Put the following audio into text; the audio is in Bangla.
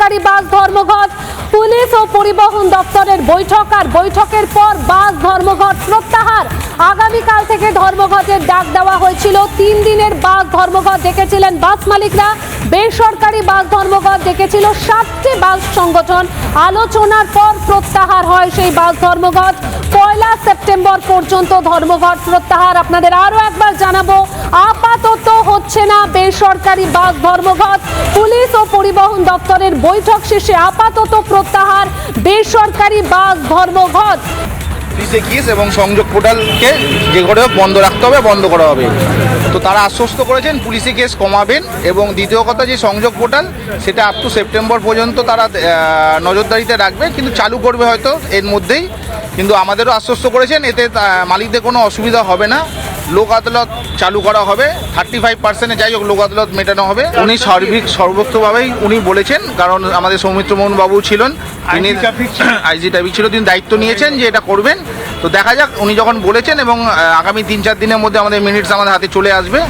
বেসরকারি বাস ধর্মঘট, পুলিশ ও পরিবহন দপ্তরের বৈঠক আর বৈঠকের পর বাস ধর্মঘট প্রত্যাহার। আগামীকাল থেকে ধর্মঘটের ডাক দেওয়া হয়েছিল। তিন দিনের বাস ধর্মঘট ডেকেছিলেন বাস মালিকরা। বেসরকারি বাস ধর্মঘট ডেকেছিল সাতটি বাস সংগঠন। আলোচনার পর প্রত্যাহার হয় সেই বাস ধর্মঘট। পয়লা সেপ্টেম্বর পর্যন্ত ধর্মঘট প্রত্যাহার। আপনাদের আরও একবার জানাব, আপাতত হচ্ছে না বেসরকারি বাস ধর্মঘট। পুলিশ পরিবহন দপ্তরের বৈঠক শেষে আপাতত প্রত্যাহার বেসরকারি বাস ধর্মঘট। পুলিশে কেস এবং সংযোগ পোর্টালকে যে করে বন্ধ রাখতে হবে, বন্ধ করা হবে। তো তারা আশ্বস্ত করেছেন পুলিশে কেস কমাবেন এবং দ্বিতীয় কথা যে সংযোগ পোর্টাল, সেটা আপ টু সেপ্টেম্বর পর্যন্ত তারা নজরদারিতে রাখবে, কিন্তু চালু করবে হয়তো এর মধ্যেই। কিন্তু আমাদেরও আশ্বস্ত করেছেন, এতে মালিকদের কোনো অসুবিধা হবে না। লোক আদালত চালু করা হবে। থার্টি ফাইভ পার্সেন্টে যাই হোক লোক আদালত মেটানো হবে। উনি সার্বিক সর্বোচ্চভাবেই উনি বলেছেন কারণ আমাদের সৌমিত্র মোহন বাবু ছিলেন তিনি আইজি ট্রাফিক ছিল তিনি দায়িত্ব নিয়েছেন যে এটা করবেন। তো দেখা যাক উনি যখন বলেছেন এবং আগামী তিন চার দিনের মধ্যে আমাদের মিনিটস আমাদের হাতে চলে আসবে।